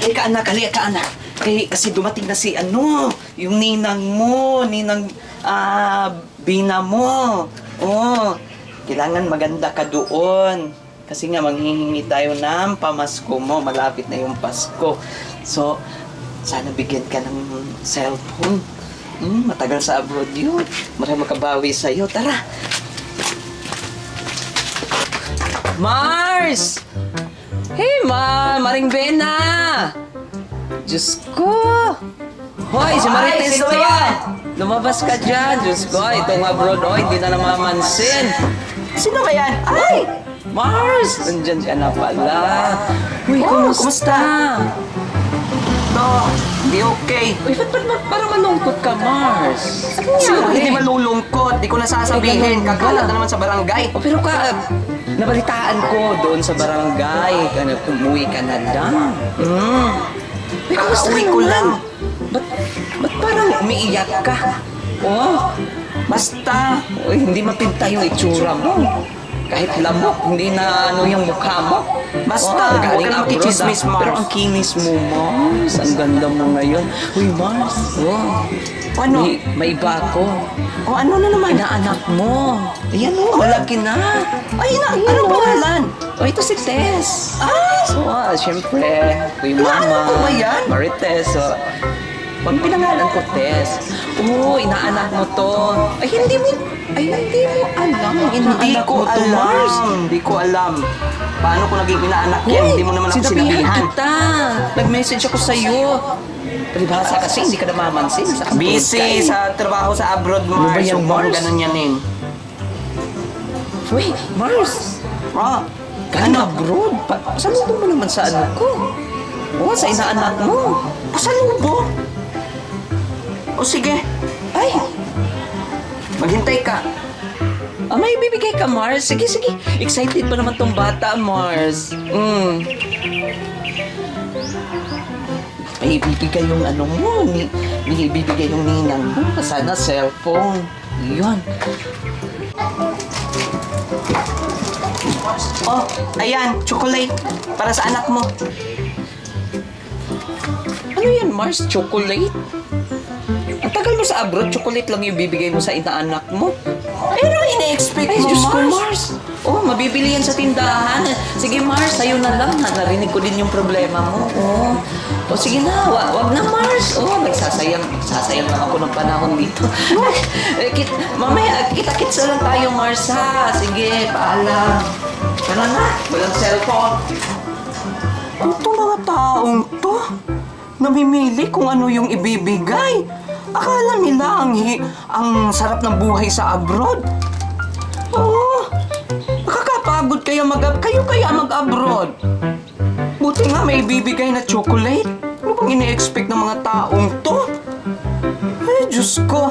Halika anak, halika anak. Eh, kasi dumating na si ano, yung ninang mo, ninang ah, bina mo. Oh, kailangan maganda ka doon. Kasi nga manghihingi tayo ng pamasko mo, malapit na yung Pasko. So, sana bigyan ka ng cellphone. Hmm, matagal sa abroad yun. Marami makabawi sa'yo. Tara! Mars! Hey, Ma! Maring Bena! Diyos ko! Hoy, si Marites to! Lumabas ka dyan! Diyos ko, itong abroad, oh, hindi na namamansin. Sino ba yan? Ay! Mars! Nandyan siya na pala. Uy, Oh, kumusta? To, hindi okay. Uy, ba't, ba't, ba't parang malungkot ka, Mars? Sino hindi malulungkot? Di ko nasasabihin. Kakalat na naman sa barangay. Oh, pero ka, nabalitaan ko doon sa barangay. Ano, umuwi ka na lang. Mm. Uy, kumusta Kakauwi ka ko lang. Ba't, ba't parang umiiyak ka? Oh, basta. Uy, hindi mapinta yung itsura mo. Kahit lamok, hindi na ano yung mukha mo. Basta, galing huwag ka na makichismis, ah. Mars. Pero ang kinis mo, Mars. Ang ganda mo ngayon. Uy, Mars. Oh. Ano? May, may iba ako. O ano na naman? Inaanak mo. Ayan o, malaki na. Ay, na, ano oh. pangalan? O, ito si Tess. Ah! So, ah, syempre, kuy mama. Ko ba yan? Marites, so, pag pinangalan ko, Tess. Oo, inaanak mo to. Ay, hindi mo, ay, hindi mo alam. Inaanak Hindi ko mo to, alam. Mars. Hindi ko alam. Paano ko naging inaanak yan? Hindi mo naman ako sinabihan sinabihan. kita. Nag-message ako sa'yo. Palibhasa kasi hindi ka namamansin. Sa abroad ka Busy eh. sa trabaho sa abroad, Ano ba Mars. yan, mong Mars? ganun yan, eh. Wait, Mars. Ah, Galing abroad? Pa pasalubong mo naman sa ano ko. Oo, sa inaanak mo. pasalubong? O sige, Ay, maghintay ka. ah, may bibigay ka, Mars. Sige, sige. Excited pa naman tong bata, Mars. Mm. May bibigay yung ano mo. Ni, may bibigay yung ninang mo. Sana cellphone. Yun. Oh, ayan, chocolate. Para sa anak mo. Ano yan, Mars? Chocolate? Ang tagal mo sa abroad, chocolate lang yung bibigay mo sa inaanak mo. Ano ba ina-expect Ay, mo, Diyos ko, Mars? Oh, mabibili yan sa tindahan. Sige, Mars, sa'yo na lang. Ha, narinig ko din yung problema mo. Oh. O sige na, wa wag na, Mars. Oh, nagsasayang, nagsasayang lang ako ng panahon dito. eh, kit, mamaya, kita-kits na lang tayo, Mars, ha? Sige, paalam. Tara na, walang cellphone. Ito mga taong to, namimili kung ano yung ibibigay. Akala nila ang, ang sarap ng buhay sa abroad. Oo, nakakapagod kaya mag kayo kaya mag-abroad. Buti nga may ibibigay na chocolate. Ano bang ini-expect ng mga taong to? Ay, Diyos ko.